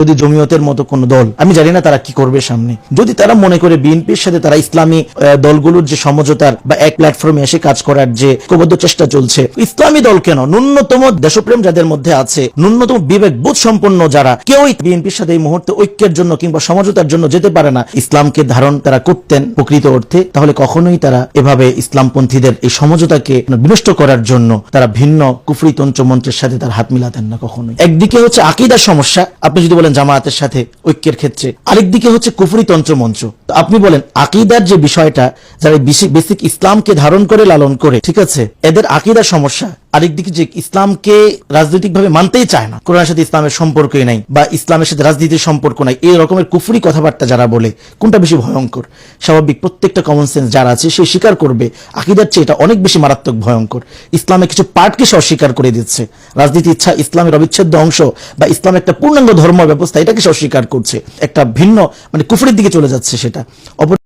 যদি জমিয়তের মতো কোন দল। আমি জানি না তারা কি করবে সামনে। যদি তারা মনে করে বিএনপির সাথে তারা ইসলামী দলগুলোর যে সমঝোতার বা এক প্ল্যাটফর্মে এসে কাজ করার যে ঐক্যবদ্ধ চেষ্টা চলছে, ইসলামী দল কেন? ন্যূনতম দেশপ্রেম যাদের মধ্যে আছে, ন্যূনতম বিবেক বোধ সম্পন্ন যারা, কেউই বিএনপির সাথে এই মুহূর্তে ঐক্যের জন্য কিংবা সমঝোতার জন্য যেতে পারে না। ইসলামকে ধারণ তারা করতেন প্রকৃত অর্থে, তাহলে কখনোই তারা এভাবে ইসলামপন্থীদের এই সমঝোতাকে বিনষ্ট করার জন্য তারা ভিন্ন কুফরি তন্ত্র মন্ত্রের সাথে তার হাত মিলাতেন না কখনোই। একদিকে হচ্ছে আকিদার সমস্যা আপনি যদি বলেন জামায়াতের সাথে ঐক্যের ক্ষেত্রে আরেকদিকে হচ্ছে কুফরি তন্ত্র মঞ্চ আপনি বলেন, আকিদার যে বিষয়টা, যারা বেসিক ইসলামকে ধারণ করে, লালন করে, ঠিক আছে? এদের আকিদার সমস্যা। আরেকদিকে যে ইসলামকে রাজনৈতিকভাবে মানতেই চায় না, কোরআনের সাথে ইসলামের সম্পর্কই নাই বা ইসলামের সাথে রাজনীতির সম্পর্ক নাই, এই রকমের কুফরি কথাবার্তা যারা বলে, কোনটা বেশি ভয়ঙ্কর? স্বাভাবিক প্রত্যেকটা কমন সেন্স যারা আছে সে স্বীকার করবে, আকিদার চেয়ে এটা অনেক বেশি মারাত্মক ভয়ঙ্কর। ইসলামের কিছু পার্টকে সে অস্বীকার করে দিচ্ছে। রাজনীতি ইচ্ছা ইসলামের অবিচ্ছেদ্য অংশ বা ইসলাম একটা পূর্ণাঙ্গ ধর্ম ব্যবস্থা এটাকে সে অস্বীকার করছে। একটা ভিন্ন মানে কুফরির দিকে চলে যাচ্ছে সেটা। অপর